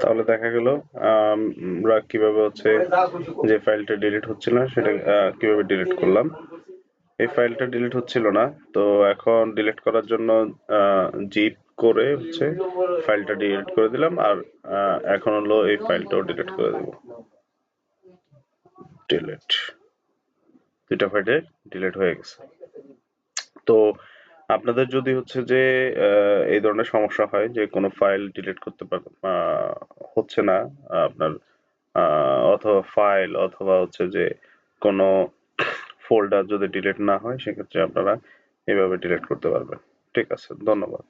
তাহলে দেখা গেল আমরা কীভাবে হচ্ছে যে ফাইলটা ডিলিট হচ্ছিল না, সেটা কীভাবে ডিলিট করলাম? এই ফাইলটা ডিলিট হচ্ছিল না, তো এখন ডিলিট করার জন্য জিপ করে হচ্ছে ফাইলটা ডিলিট করে দিলাম, আর এখন হলো এই ফাইলটাও ডিলিট করে দেব। ডিলিট দুইটা ফাইলে ডিলিট হয়ে গেছে। তো আপনাদের যদি হচ্ছে যে এই ধরনের সমস্যা হয় যে, কোনো ফাইল ডিলিট করতে হচ্ছে না, আপনার অথবা ফাইল অথবা হচ্ছে যে, কোনো ফোল্ডার যদি ডিলিট না হয়, সেক্ষেত্রে আপনারা এভাবে ডিলিট করতে পারবেন। ঠিক আছে ধন্যবাদ।